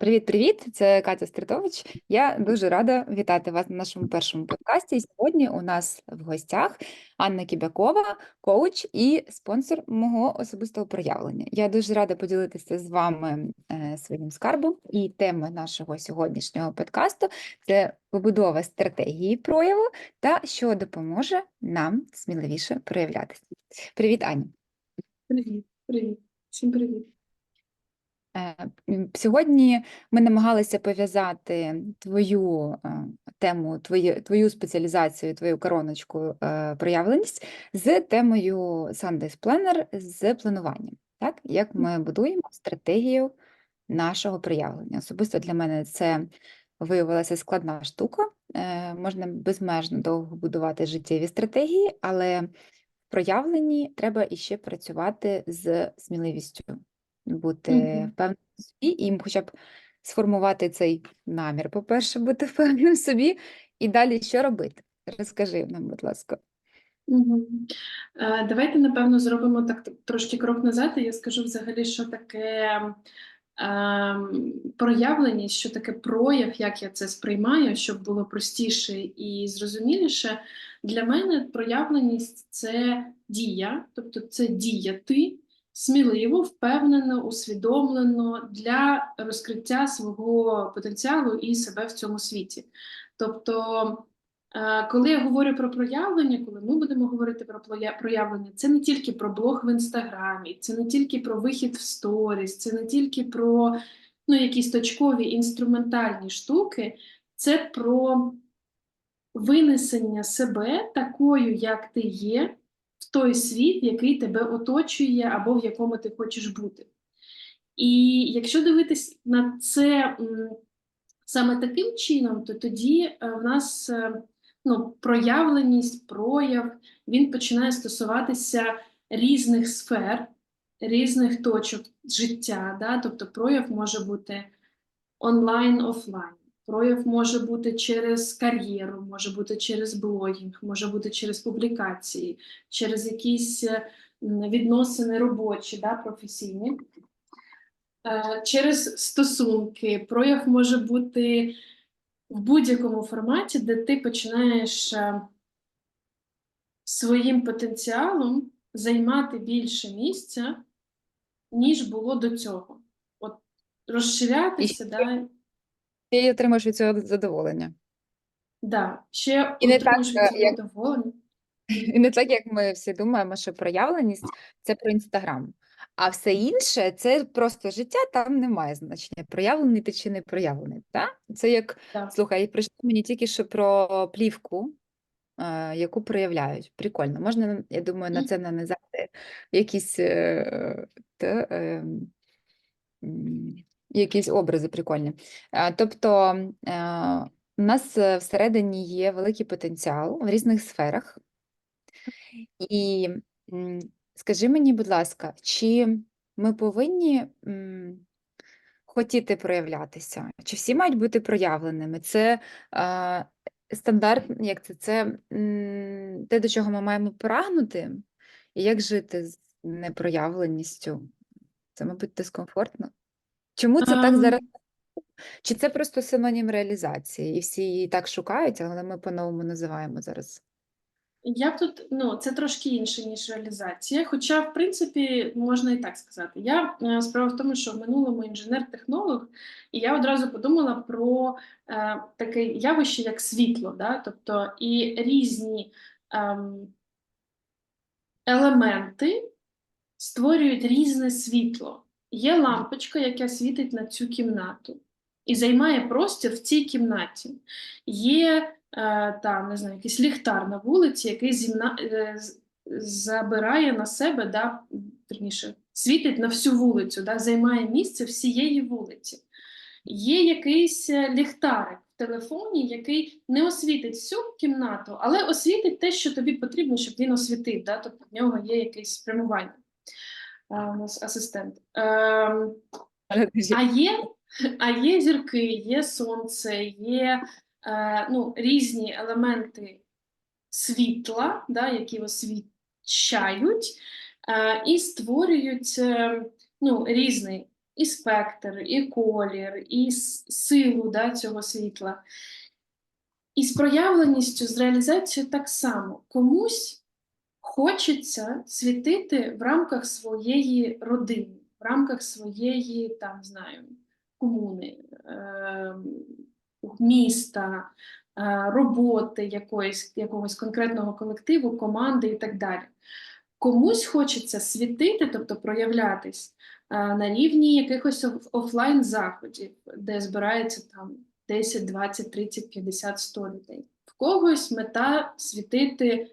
Привіт-привіт! Це Катя Стритович. Я дуже рада вітати вас на нашому першому подкасті. Сьогодні у нас в гостях Анна Кібякова, коуч і спонсор мого особистого проявлення. Я дуже рада поділитися з вами е, своїм скарбом. І тема нашого сьогоднішнього подкасту це побудова стратегії прояву та що допоможе нам сміливіше проявлятися. Привіт, Аня! Привіт, привіт, всім привіт. Е, сьогодні ми намагалися пов'язати твою е, тему, твою, твою спеціалізацію, твою короночку е, проявленість з темою Sundays Planner з плануванням. Так? Як ми будуємо стратегію нашого проявлення. Особисто для мене це виявилася складна штука. Можна безмежно довго будувати життєві стратегії, але в проявленні треба іще працювати з сміливістю бути Мгм. впевненим в собі і хоча б сформувати цей намір. По-перше, бути впевненим в собі, і далі що робити? Розкажи нам, будь ласка. Мгм. Е, Давайте, напевно, зробимо так т- трошки крок назад, і я скажу взагалі, що таке ем, проявленість, що таке прояв, як я це сприймаю, щоб було простіше і зрозуміліше. Для мене проявленість це дія, тобто це діяти сміливо, впевнено, усвідомлено для розкриття свого потенціалу і себе в цьому світі. Тобто, е, коли я говорю про проявлення, коли ми будемо говорити про проявлення, це не тільки про блог в інстаграмі, це не тільки про вихід в сторіс, це не тільки про ну, якісь точкові інструментальні штуки, це про винесення себе такою, як ти є, в той світ, який тебе оточує або в якому ти хочеш бути. І якщо дивитись на це саме таким чином, то тоді е, в нас е, ну, проявленість, прояв, він починає стосуватися різних сфер, різних точок життя. Да? Тобто прояв може бути онлайн, офлайн. Прояв може бути через кар'єру, може бути через блогінг, може бути через публікації, через якісь е, відносини робочі, да, професійні. Е, Через стосунки. Прояв може бути в будь-якому форматі, де ти починаєш е, своїм потенціалом займати більше місця, ніж було до цього. От розширятися, І да, Ти отримаєш від цього задоволення. да, ще І не так, е, як- задоволення. І не так, як ми всі думаємо, що проявленість це про інстаграм. А все інше це просто життя, там немає значення, проявлений ти чи не проявлений. Так? Це як, Так. слухай, прийшло мені тільки що про плівку, е, яку проявляють. Прикольно. Можна, я думаю, на це нанизати якісь, е, е, м, якісь образи прикольні. Е, Тобто е, у нас е, всередині є великий потенціал в різних сферах. І скажи мені, будь ласка, чи ми повинні хотіти проявлятися? Чи всі мають бути проявленими? Це е, стандарт, як це? Це те, до чого ми маємо прагнути, і як жити з непроявленістю? Це, мабуть, дискомфортно. Чому це так Ам, зараз? Чи це просто синонім реалізації, і всі її так шукають, але ми по-новому називаємо зараз? Я б тут, ну, це трошки інше, ніж реалізація. Хоча, в принципі, можна і так сказати. Я е, справа в тому, що в минулому інженер-технолог, і я одразу подумала про е, таке явище, як світло, да? тобто і різні ем, елементи створюють різне світло. Є лампочка, яка світить на цю кімнату і займає простір в цій кімнаті. Є е, там, не знаю, якийсь ліхтар на вулиці, який зімна, е, забирає на себе, да, верніше, світить на всю вулицю, да, займає місце всієї вулиці. Є якийсь е, ліхтарик в телефоні, який не освітить всю кімнату, але освітить те, що тобі потрібно, щоб він освітив. Да? Тобто в нього є якесь спрямування. А, у нас асистент. А є, а є зірки, є сонце, є е, ну, різні елементи світла, да, які освіщають е, і створюють е, ну, різний і спектр, і колір, і силу да, цього світла. І з проявленістю, з реалізацією так само. Комусь хочеться світити в рамках своєї родини, в рамках своєї, там, знаю, комуни, е, міста, е, роботи якоїсь, якогось конкретного колективу, команди і так далі. Комусь хочеться світити, тобто проявлятись е, на рівні якихось офлайн-заходів, де збирається там 10, 20, 30, 50, 100 людей. В когось мета світити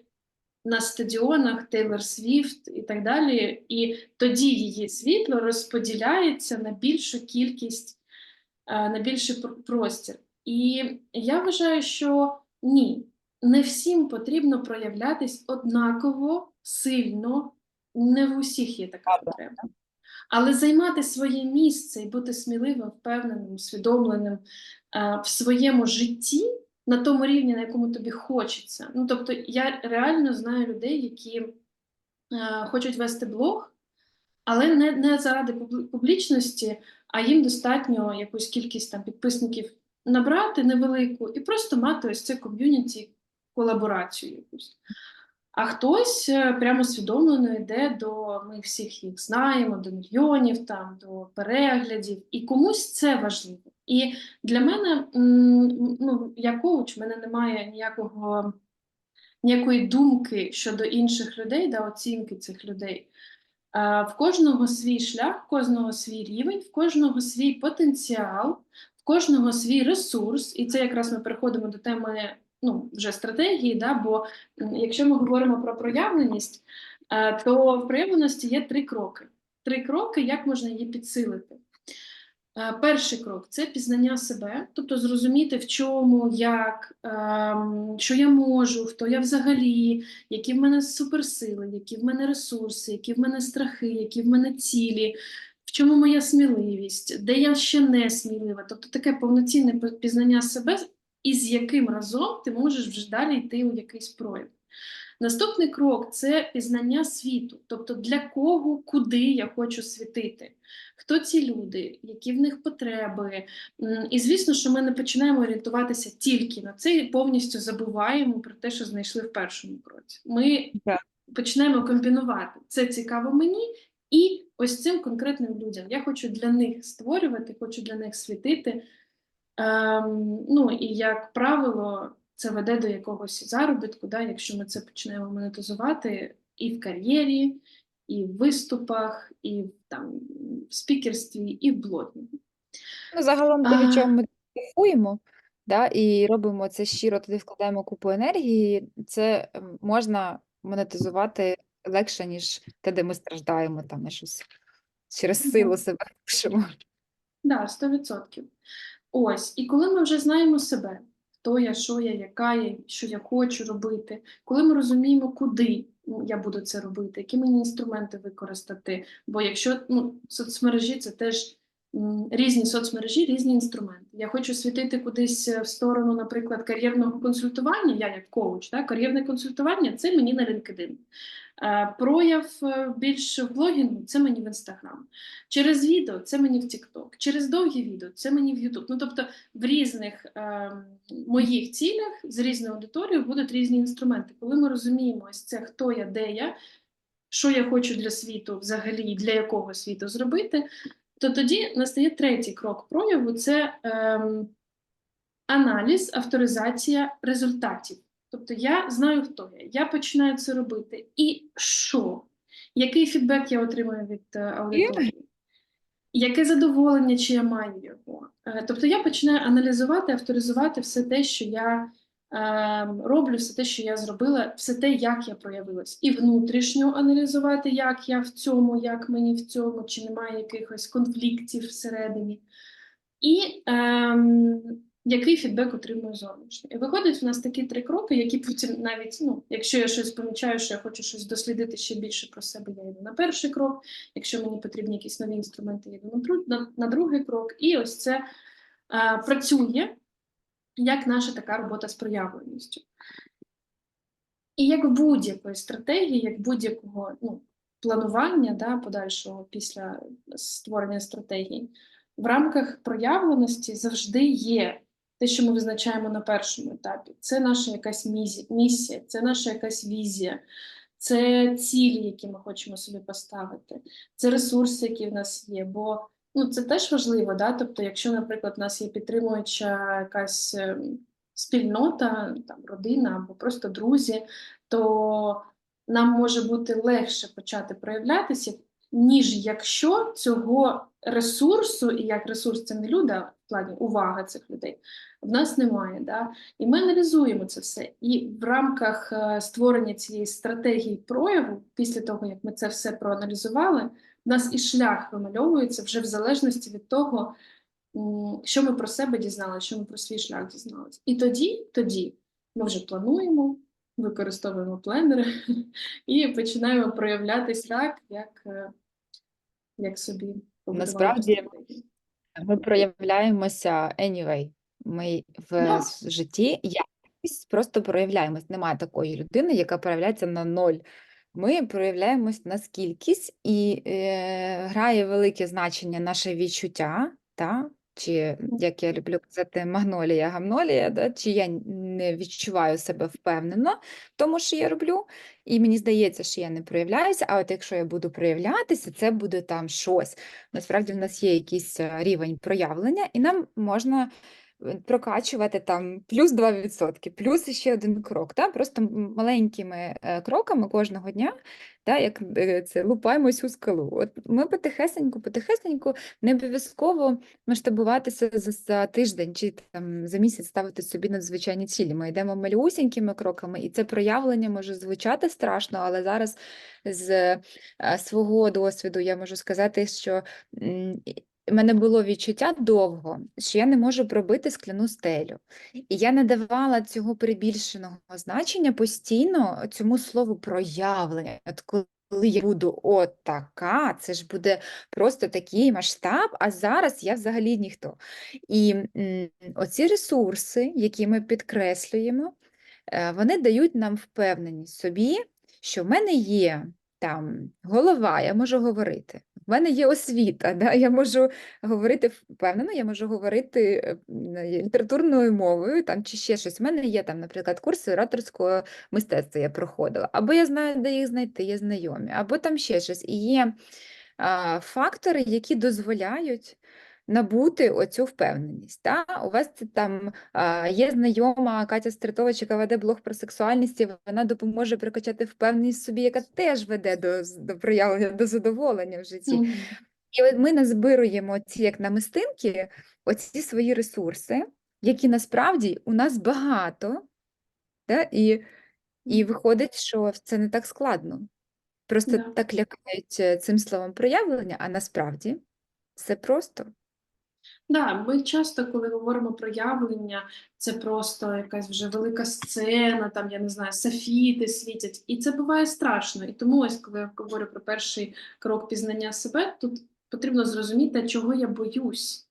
на стадіонах Тейлор Свіфт і так далі, і тоді її світло розподіляється на більшу кількість, е, на більший простір. І я вважаю, що ні, не всім потрібно проявлятись однаково сильно, не в усіх є така потреба. Але займати своє місце і бути сміливим, впевненим, усвідомленим е, в своєму житті на тому рівні, на якому тобі хочеться. Ну, тобто, я реально знаю людей, які е, хочуть вести блог, але не, не заради публічності, а їм достатньо якусь кількість там підписників набрати невелику і просто мати ось це ком'юніті колаборацію якусь. А хтось е, прямо свідомлено йде до ми всіх їх знаємо, до мільйонів, там до переглядів, і комусь це важливо. І для мене, ну, я коуч, в мене немає ніякого ніякої думки щодо інших людей, да, оцінки цих людей. В кожного свій шлях, в кожного свій рівень, в кожного свій потенціал, в кожного свій ресурс, і це якраз ми переходимо до теми ну, вже стратегії, да, бо якщо ми говоримо про проявленість, е, то в проявленості є три кроки. Три кроки, як можна її підсилити. Е, Перший крок це пізнання себе, тобто зрозуміти, в чому, як, ем, що я можу, хто я взагалі, які в мене суперсили, які в мене ресурси, які в мене страхи, які в мене цілі, в чому моя сміливість, де я ще не смілива. Тобто таке повноцінне пі- пізнання себе, і з яким разом ти можеш вже далі йти у якийсь прояв. Наступний крок це пізнання світу, тобто для кого, куди я хочу світити, хто ці люди, які в них потреби. І звісно, що ми не починаємо орієнтуватися тільки на це і повністю забуваємо про те, що знайшли в першому кроці. Ми починаємо комбінувати це цікаво мені і ось цим конкретним людям. Я хочу для них створювати, хочу для них світити. Ем, ну і як правило, це веде до якогось заробітку, да, якщо ми це почнемо монетизувати і в кар'єрі, і в виступах, і в там в спікерстві, і в блогінгу. Ну, загалом, А. чого ми кайфуємо, да, і робимо це щиро, туди вкладаємо купу енергії, це можна монетизувати легше, ніж те, де ми страждаємо, там і щось через силу себе пишемо. Да, 100%. Ось, і коли ми вже знаємо себе, хто я, що я, яка я, що я хочу робити, коли ми розуміємо, куди ну, я буду це робити, які мені інструменти використати. Бо якщо ну, соцмережі це теж різні соцмережі, різні інструменти. Я хочу світити кудись е, в сторону, наприклад, кар'єрного консультування, я як коуч, так, кар'єрне консультування це мені на LinkedIn. Е, Прояв е, більш в блогінгу це мені в Instagram. Через відео це мені в TikTok, через довгі відео це мені в YouTube. Ну тобто в різних е, моїх цілях з різною аудиторією будуть різні інструменти. Коли ми розуміємо ось це, хто я, де я, що я хочу для світу взагалі, для якого світу зробити, то тоді настає третій крок прояву це ем, аналіз, авторизація результатів. Тобто я знаю, хто я, я починаю це робити. І що? Який фідбек я отримую від е, аудиторії? Яке задоволення, чи я маю його? Е, Тобто я починаю аналізувати, авторизувати все те, що я роблю, все те, що я зробила, все те, як я проявилась. І внутрішньо аналізувати, як я в цьому, як мені в цьому, чи немає якихось конфліктів всередині. І ем, який фідбек отримую зовнішньо. І виходить в нас такі три кроки, які потім навіть, ну, якщо я щось помічаю, що я хочу щось дослідити ще більше про себе, я йду на перший крок. Якщо мені потрібні якісь нові інструменти, я йду на, на, на другий крок. І ось це е, працює як наша така робота з проявленістю. І як будь-якої стратегії, як будь-якого ну, планування да, подальшого після створення стратегії, в рамках проявленості завжди є те, що ми визначаємо на першому етапі. Це наша якась місія, це наша якась візія, це цілі, які ми хочемо собі поставити, це ресурси, які в нас є. Бо ну, це теж важливо, да? тобто, якщо, наприклад, у нас є підтримуюча якась ем, спільнота, там, родина або просто друзі, то нам може бути легше почати проявлятися, ніж якщо цього ресурсу, і як ресурс це не люди, а в плані увага цих людей, в нас немає. Да? І ми аналізуємо це все. І в рамках е, створення цієї стратегії прояву, після того, як ми це все проаналізували, в нас і шлях вимальовується вже в залежності від того, що ми про себе дізналися, що ми про свій шлях дізналися. І тоді, тоді ми вже плануємо, використовуємо планери і починаємо проявлятись так, як, е, як собі Насправді. Ми проявляємося anyway. Ми в с- житті якось просто проявляємось. Немає такої людини, яка проявляється на ноль. Ми проявляємось на скількись, і е, грає велике значення наше відчуття, та? чи, як я люблю казати, магнолія, гамнолія, да? чи я не відчуваю себе впевнено в тому, що я роблю, і мені здається, що я не проявляюся, а от якщо я буду проявлятися, це буде там щось. Насправді в нас є якийсь е, рівень проявлення, і нам можна прокачувати там плюс 2%, плюс ще один крок. Та? Просто маленькими е, кроками кожного дня, та? як е, це лупаємось у скалу. От ми потихесеньку, потихесеньку, не обов'язково масштабуватися за, за тиждень чи там за місяць ставити собі надзвичайні цілі. Ми йдемо малюсінькими кроками, і це проявлення може звучати страшно, але зараз з е, свого досвіду я можу сказати, що в мене було відчуття довго, що я не можу пробити скляну стелю. І я не давала цього перебільшеного значення постійно цьому слову проявлення. От коли я буду от така, це ж буде просто такий масштаб, а зараз я взагалі ніхто. І оці ресурси, які ми підкреслюємо, е, вони дають нам впевненість собі, що в мене є там голова, я можу говорити. В мене є освіта, да? я можу говорити впевнено, я можу говорити е, е, літературною мовою там, чи ще щось. У мене є там, наприклад, курси ораторського мистецтва я проходила, або я знаю, де їх знайти, є знайомі, або там ще щось. І є а, фактори, які дозволяють набути оцю впевненість. Та? У вас це там є знайома Катя Стритович, яка веде блог про сексуальність, і вона допоможе прокачати впевненість в собі, яка теж веде до, до проявлення, до задоволення в житті. Мгм. І ми назбируємо ці як намистинки, оці свої ресурси, які насправді у нас багато, да? і, і виходить, що це не так складно. Просто Да. так лякають е, цим словом проявлення, а насправді все просто. Да, ми часто, коли говоримо про явлення, це просто якась вже велика сцена, там я не знаю, софіти світять, і це буває страшно. І тому, ось коли я говорю про перший крок пізнання себе, тут потрібно зрозуміти, чого я боюсь.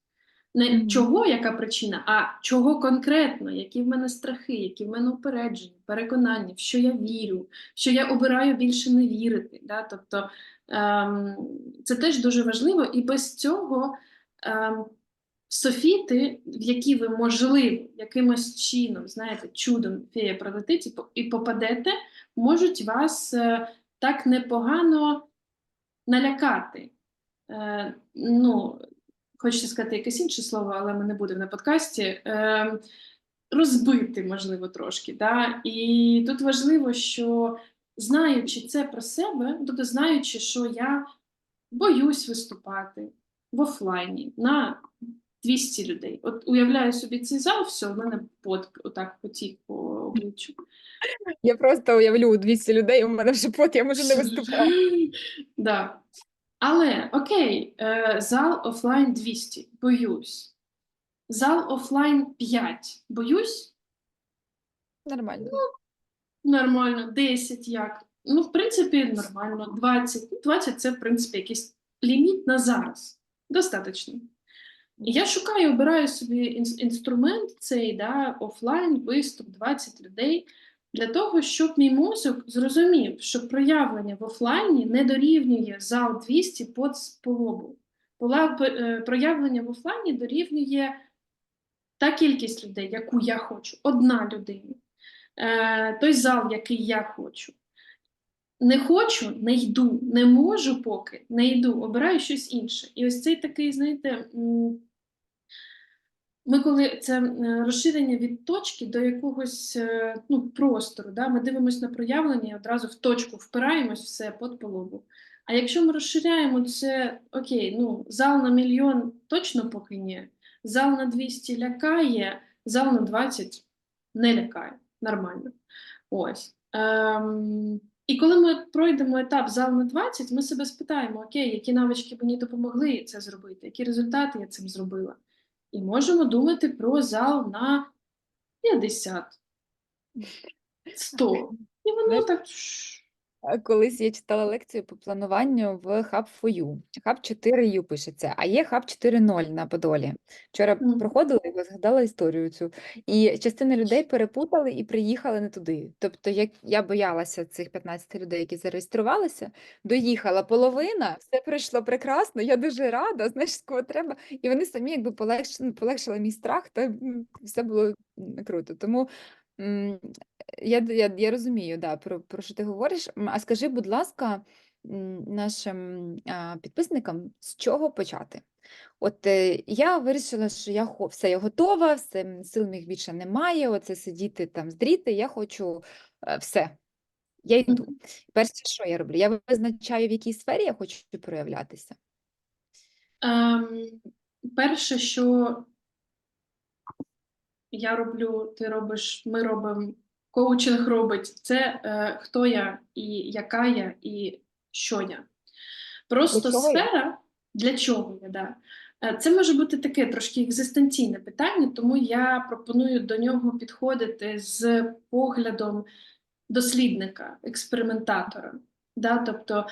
Не чого, яка причина, а чого конкретно, які в мене страхи, які в мене упередження, переконання, в що я вірю, що я обираю більше не вірити. Да? Тобто ем, це теж дуже важливо, і без цього ем, софіти, в які ви можливо якимось чином, знаєте, чудом фея пролетить і попадете, можуть вас е, так непогано налякати. Е, ну, хочеться сказати якесь інше слово, але ми не будемо на подкасті. Е, розбити, можливо, трошки. Да? І тут важливо, що знаючи це про себе, тобто знаючи, що я боюсь виступати в офлайні на 200 людей. От уявляю собі цей зал, все, в мене пот отак потік по обличчю. Я просто уявлю 200 людей, у мене вже пот, я можу не виступати. Да. Але окей, е, зал офлайн 200, боюсь. Зал офлайн 5, боюсь. Нормально. Нормально, 10 як. Ну, в принципі, нормально. 20. Ну, 20 це, в принципі, якийсь ліміт на зараз. Достаточно. Я шукаю, обираю собі інструмент цей, да, офлайн, виступ, 20 людей. Для того, щоб мій мозок зрозумів, що проявлення в офлайні не дорівнює зал 200 по, по лобу. Пола- п- е, Проявлення в офлайні дорівнює та кількість людей, яку я хочу, одна людина, е, той зал, який я хочу. Не хочу, не йду, не можу поки, не йду, обираю щось інше. І ось цей такий, знаєте, ми коли це розширення від точки до якогось е, ну, простору, да? ми дивимося на проявлення і одразу в точку впираємось все під полобу. А якщо ми розширяємо це, окей, ну, зал на мільйон точно поки ні, зал на 200 лякає, зал на 20 не лякає, нормально. Ось. Ем, і коли ми пройдемо етап зал на 20, ми себе спитаємо, окей, які навички мені допомогли це зробити, які результати я цим зробила. І можемо думати про зал на 50, 100. І воно так. Колись я читала лекцію по плануванню в Hub for You. Hub 4U пишеться, а є Hub 4.0 на Подолі. Вчора Мгм. проходила і згадала історію цю. І частина людей перепутали і приїхали не туди. Тобто, як я боялася цих 15 людей, які зареєструвалися, доїхала половина, все пройшло прекрасно. Я дуже рада, знаєш, з кого треба. І вони самі якби полегш... ну, полегшили мій страх, та все було круто. Тому. М, я, я, я розумію, да, про, про що ти говориш. М, А скажи, будь ласка, м, нашим а, підписникам, з чого почати? От е, я вирішила, що я хо- все, я готова, все, м, сил моїх більше немає, оце сидіти там здріти, я хочу е, все, я йду. Мгм. Перше, що я роблю? Я визначаю, в якій сфері я хочу проявлятися. Ем, перше, що я роблю, ти робиш, ми робимо, коучинг робить, це е, хто я і яка я і що я. Просто чого я? сфера, для чого я, да. Е, Це може бути таке трошки екзистенційне питання, тому я пропоную до нього підходити з поглядом дослідника, експериментатора. Да? Тобто,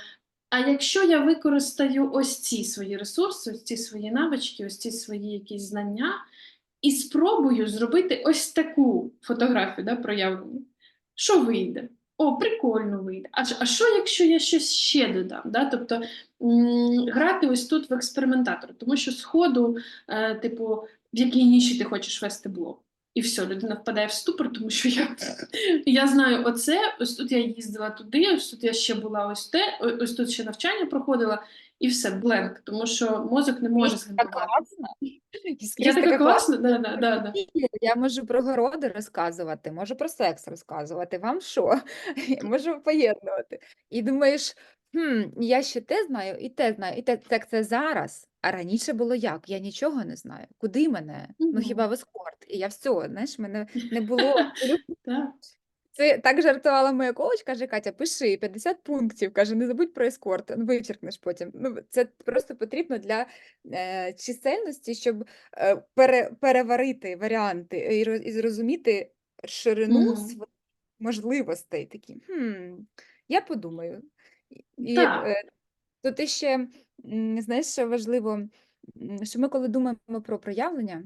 а якщо я використаю ось ці свої ресурси, ось ці свої навички, ось ці свої якісь знання, і спробую зробити ось таку фотографію да, проявлення, що вийде? О, прикольно вийде. А, а що, якщо я щось ще додам? Да? Тобто грати ось тут в експериментатор, тому що сходу, е, типу, в якій ніші ти хочеш вести блог. І все, людина впадає в ступор, тому що я, я знаю оце, ось тут я їздила туди, ось тут я ще була ось те, ось тут ще навчання проходила, і все, бленк, тому що мозок не може згенерувати. Я така класна, да, да, да, да. Я можу про городи розказувати, можу про секс розказувати. Вам що? Я можу поєднувати. І думаєш, хм, я ще те знаю, і те знаю, і те так це зараз. А раніше було як? Я нічого не знаю. Куди мене? Ну хіба в ескорт? І я все, знаєш, мене не було. Це так жартувала моя коуч, каже, Катя, пиши 50 пунктів, каже, не забудь про ескорт, ну, вичеркнеш потім. Ну, це просто потрібно для е, чисельності, щоб е, пере, переварити варіанти і, роз- і зрозуміти ширину Мгм. своїх можливостей. Такі, хм, я подумаю. І, Так. е, тут іще, м, знаєш, що важливо, що ми, коли думаємо про проявлення,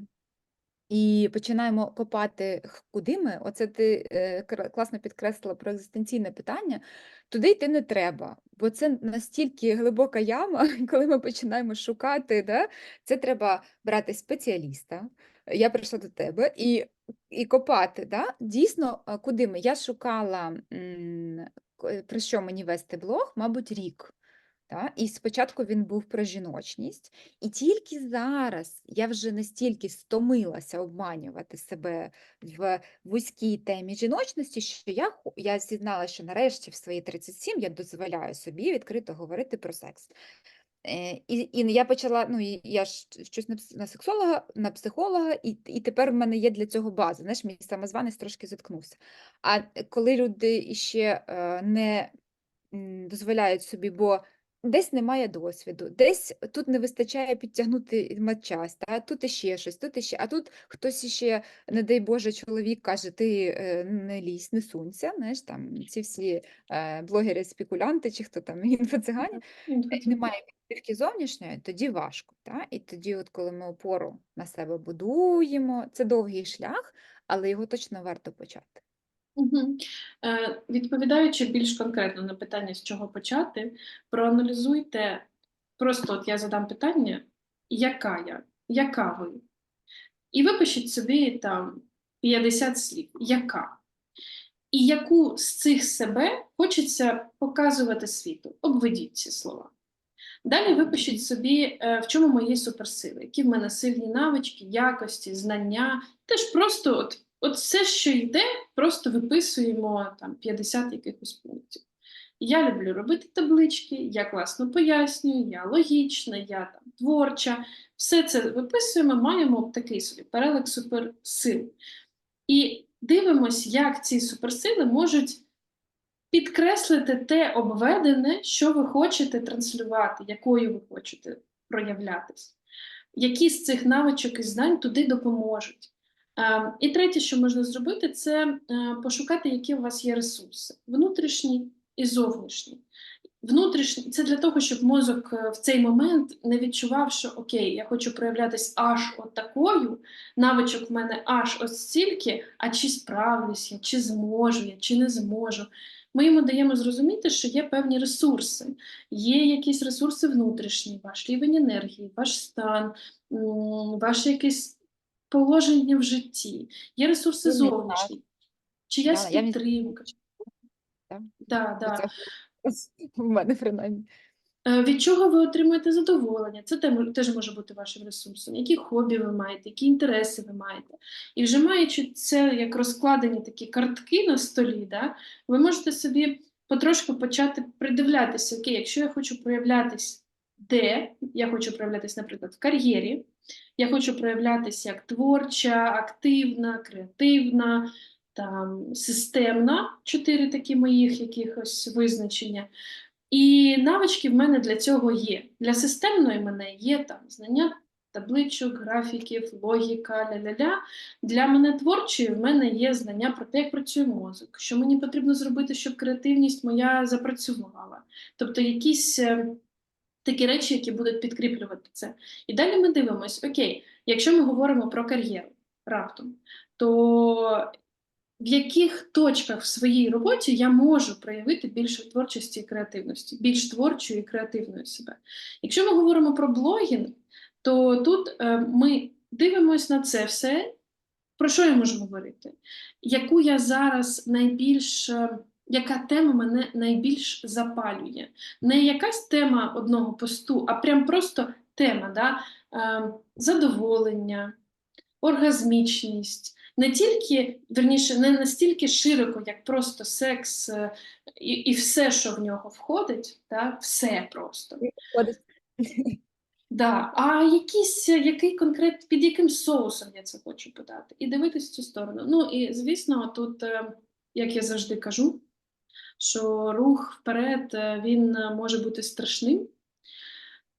і починаємо копати, куди ми. Оце ти е, класно підкреслила про екзистенційне питання. Туди йти не треба, бо це настільки глибока яма, коли ми починаємо шукати, да? це треба брати спеціаліста. Я прийшла до тебе і, і копати. Да? Дійсно, куди ми? Я шукала, про що мені вести блог, мабуть, рік. Та? І спочатку він був про жіночність, і тільки зараз я вже настільки стомилася обманювати себе в вузькій темі жіночності, що я, я зізнала, що нарешті в свої 37 я дозволяю собі відкрито говорити про секс. Е, І, і я почала, ну я ж щось на, сексолога, на психолога, і, і тепер в мене є для цього база. Знаєш, мій самозванець трошки заткнувся. А коли люди іще е, не дозволяють собі, бо десь немає досвіду, десь тут не вистачає підтягнути матчасть, та тут іще щось, тут іще, а тут хтось іще, не дай Боже, чоловік каже, ти е, не лізь, не сунься, знаєш, там ці всі е, блогери-спекулянти, чи хто там, інфоцигані, е, немає підтримки зовнішньої, тоді важко. Та? І тоді, от коли ми опору на себе будуємо, це довгий шлях, але його точно варто почати. Е, Відповідаючи більш конкретно на питання, з чого почати, проаналізуйте, просто от я задам питання, яка я, яка ви? І випишіть собі там 50 слів, яка? І яку з цих себе хочеться показувати світу? Обведіть ці слова. Далі випишіть собі, е, в чому мої суперсили, які в мене сильні навички, якості, знання. Теж просто от, от все, що йде, просто виписуємо там 50 якихось пунктів. Я люблю робити таблички, я класно пояснюю, я логічна, я там творча. Все це виписуємо, маємо такий собі перелик суперсил. І дивимось, як ці суперсили можуть підкреслити те обведене, що ви хочете транслювати, якою ви хочете проявлятись. Які з цих навичок і знань туди допоможуть. Е, І третє, що можна зробити, це е, пошукати, які у вас є ресурси: внутрішні і зовнішні. Внутрішні це для того, щоб мозок е, в цей момент не відчував, що окей, я хочу проявлятись аж от такою, навичок в мене аж ось стільки, а чи справлюсь я, чи зможу я, чи не зможу. Ми йому даємо зрозуміти, що є певні ресурси, є якісь ресурси внутрішні, ваш рівень енергії, ваш стан, м, ваше якесь положення в житті, є ресурси Сильний зовнішні, чиясь Да, я підтримка. Да. Да, да. В мене принаймні. Е, Від чого ви отримуєте задоволення? Це теж може бути вашим ресурсом. Які хобі ви маєте, які інтереси ви маєте. І вже маючи це як розкладені такі картки на столі, да, ви можете собі потрошку почати придивлятися, окей, якщо я хочу проявлятись де, я хочу проявлятись, наприклад, в кар'єрі, я хочу проявлятись як творча, активна, креативна, там, системна, чотири такі моїх якихось визначення. І навички в мене для цього є. Для системної мене є там знання табличок, графіків, логіка, ля-ля-ля. Для мене творчої в мене є знання про те, як працює мозок, що мені потрібно зробити, щоб креативність моя запрацювала. Тобто якісь е, такі речі, які будуть підкріплювати це. І далі ми дивимось: окей, якщо ми говоримо про кар'єру раптом, то в яких точках в своїй роботі я можу проявити більше творчості і креативності, більш творчою і креативною себе. Якщо ми говоримо про блогінг, то тут е, ми дивимося на це все. Про що я можу говорити? Яку я зараз найбільш, е, яка тема мене найбільш запалює? Не якась тема одного посту, а прям просто тема, да? е, задоволення, оргазмічність, не тільки, верніше, не настільки широко, як просто секс е, і, і все, що в нього входить, да? все просто. Да. А якийсь, який конкрет, під яким соусом я це хочу подати? І дивитись в цю сторону. Ну і звісно, тут, е, як я завжди кажу, що рух вперед е, він е, може бути страшним.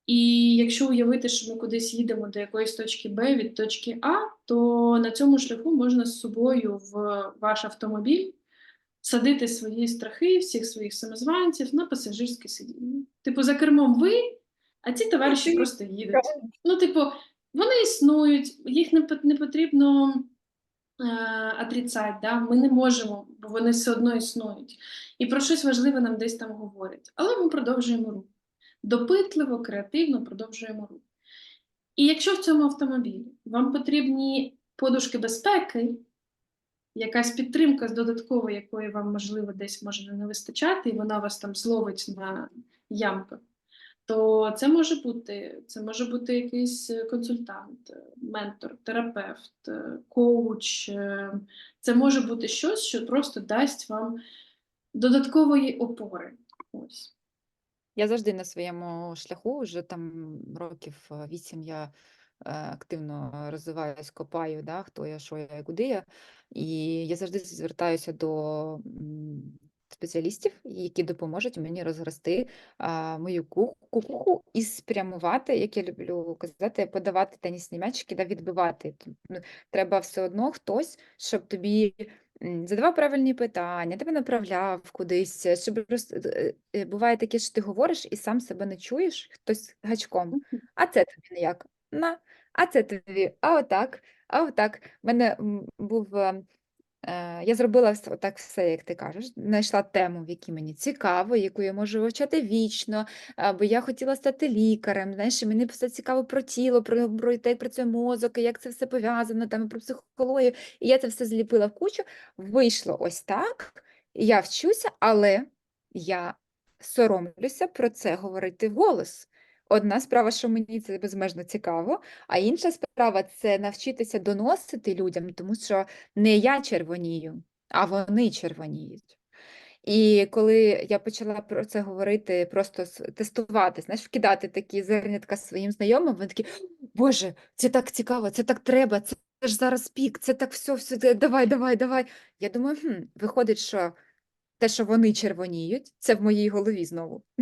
І якщо уявити, що ми кудись їдемо до якоїсь точки Б від точки А, то на цьому шляху можна з собою в ваш автомобіль садити свої страхи, всіх своїх самозванців на пасажирське сидіння. Типу, за кермом ви, а ці товариші просто їдуть. Ну, типу, вони існують, їх не, пот- не потрібно е, отрицати, да? ми не можемо, бо вони все одно існують. І про щось важливе нам десь там говорять. Але ми продовжуємо рух. Допитливо, креативно продовжуємо рух. І якщо в цьому автомобілі вам потрібні подушки безпеки, якась підтримка з додаткової, якої вам, можливо, десь може не вистачати, і вона вас там зловить на ямках, то це може бути, це може бути якийсь е, консультант, е, ментор, терапевт, е, коуч. Це може бути щось, що просто дасть вам додаткової опори. Ось. Я завжди на своєму шляху, вже там років вісім я активно розвиваюсь, копаю, да, хто я, що я куди я. І я завжди звертаюся до спеціалістів, які допоможуть мені розгрести а, мою ку- кукуху і спрямувати, як я люблю казати, подавати тенісні м'ячики, да, відбивати. Ну, Треба все одно хтось, щоб тобі задавав правильні питання, тебе направляв кудись, щоб роз... е, е, буває таке, що ти говориш і сам себе не чуєш, хтось гачком. А це тобі не як? На, а це тобі, а отак, а отак. У мене був Е, Я зробила так все, як ти кажеш. Знайшла тему, в якій мені цікаво, яку я можу вивчати вічно, бо я хотіла стати лікарем. Знаєш, мені все цікаво про тіло, про, про те, як працює мозок, як це все пов'язано, там про психологію. І я це все зліпила в кучу. Вийшло ось так. Я вчуся, але я соромлюся про це говорити вголос. Одна справа, що мені це безмежно цікаво, а інша справа це навчитися доносити людям, тому що не я червонію, а вони червоніють. І коли я почала про це говорити, просто тестувати, знаєш, вкидати такі зернятка своїм знайомим, вони такі, Боже, це так цікаво, це так треба, це ж зараз пік, це так все, все, давай, давай, давай. Я думаю, хм, виходить, що те, що вони червоніють, це в моїй голові знову.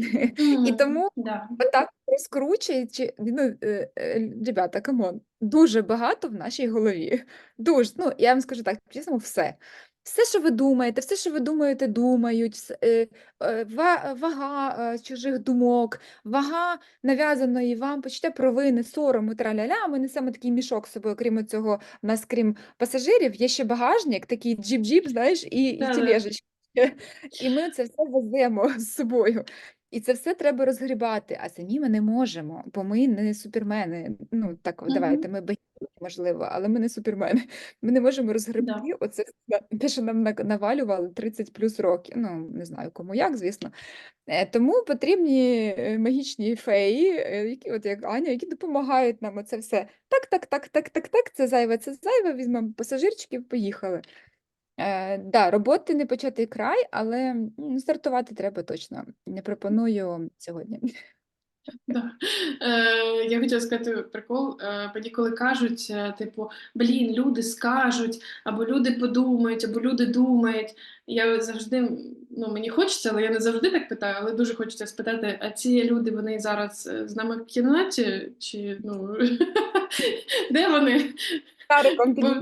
І тому да. Отак розкручуючи, ну, е, е, ребята, камон, дуже багато в нашій голові. Дуже, ну, я вам скажу так, чесно, все. Все, що ви думаєте, все, що ви думаєте, думають, е, ва- вага чужих думок, вага нав'язаної вам почуття провини, сорому, траля-ля. Ми несемо такий мішок з собою, крім цього, в нас, крім пасажирів, є ще багажник, такий джіп-джіп, знаєш, і, і Да-да. І ми це все веземо з собою. І це все треба розгрібати, а самі ми не можемо, бо ми не супермени. Ну, так, Мгм. давайте, ми богині, можливо, але ми не супермени. Ми не можемо розгребти Да. оце все, те, що нам нак- навалювали 30 плюс років. Ну, не знаю, кому як, звісно. Е, Тому потрібні е, магічні феї, е, які, от як Аня, які допомагають нам оце все. Так, так, так, так, так, так, це зайве, це зайве, візьмемо пасажирчиків, поїхали. Е, да, роботи не початий край, але м, стартувати треба точно. Не пропоную сьогодні. Да. Е, я хотіла сказати прикол. Е, мені коли кажуть, е, типу, блін, люди скажуть, або люди подумають, або люди думають. Я завжди, ну мені хочеться, але я не завжди так питаю, але дуже хочеться спитати: а ці люди вони зараз е, з нами в кімнаті? Чи ну де вони? Тариком Бо-.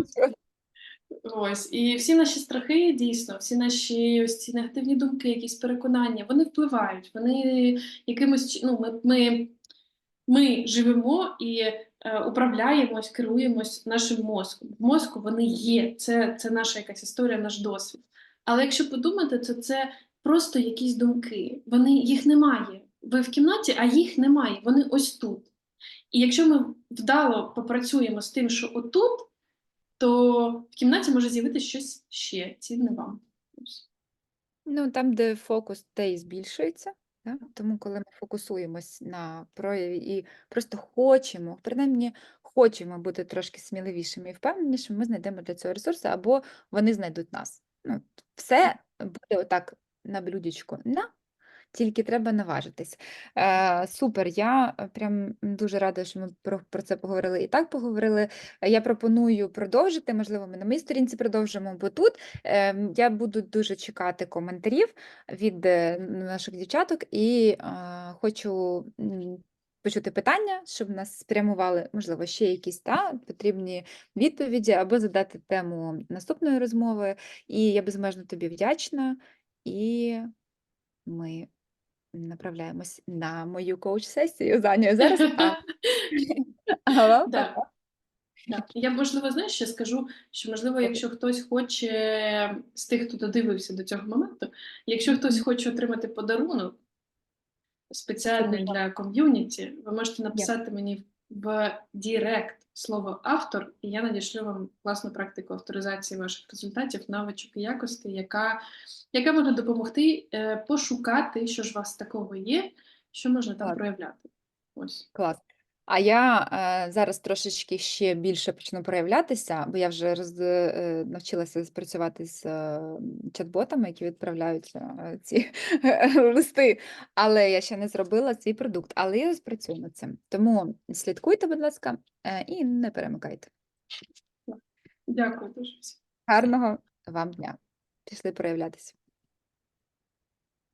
Ось, і всі наші страхи, дійсно, всі наші ось ці негативні думки, якісь переконання, вони впливають. Вони якимось ну, ми, ми, ми живемо і е, управляємось, керуємось нашим мозком. В мозку вони є. Це, це наша якась історія, наш досвід. Але якщо подумати, то це просто якісь думки. Вони їх немає. Ви в кімнаті, а їх немає. Вони ось тут. І якщо ми вдало попрацюємо з тим, що отут то в кімнаті може з'явитися щось ще цінне вам. Ну, там, де фокус, те і збільшується. Да? Тому, коли ми фокусуємось на прояві і просто хочемо, принаймні хочемо бути трошки сміливішими і впевненішими, ми знайдемо для цього ресурси, або вони знайдуть нас. Ну, все буде отак на блюдечку. На, тільки треба наважитись. Е, супер, я е, прям дуже рада, що ми про, про це поговорили і так поговорили. Я пропоную продовжити, можливо, ми на моїй сторінці продовжимо, бо тут е, я буду дуже чекати коментарів від е, наших дівчаток і е, хочу почути питання, щоб нас спрямували, можливо, ще якісь та, потрібні відповіді або задати тему наступної розмови. І я безмежно тобі вдячна. І ми направляємось на мою коуч-сесію з Анією зараз. Алло, Да. Да. Я, можливо, знаєш, ще скажу, що, можливо, якщо хтось хоче з тих, хто додивився до цього моменту, якщо хтось хоче отримати подарунок спеціальний для ком'юніті, ви можете написати мені в Дірект слово автор, і я надішлю вам класну практику авторизації ваших результатів, навичок і якостей, яка, яка може допомогти е, пошукати, що ж у вас такого є, що можна там Так. проявляти. Ось. Клас. А я е, зараз трошечки ще більше почну проявлятися, бо я вже роз, е, навчилася працювати з е, чат-ботами, які відправляють е, ці листи, але я ще не зробила свій продукт, але я спрацюю над цим. Тому слідкуйте, будь ласка, е, і не перемикайте. Дякую дуже. Гарного вам дня. Пішли проявлятися.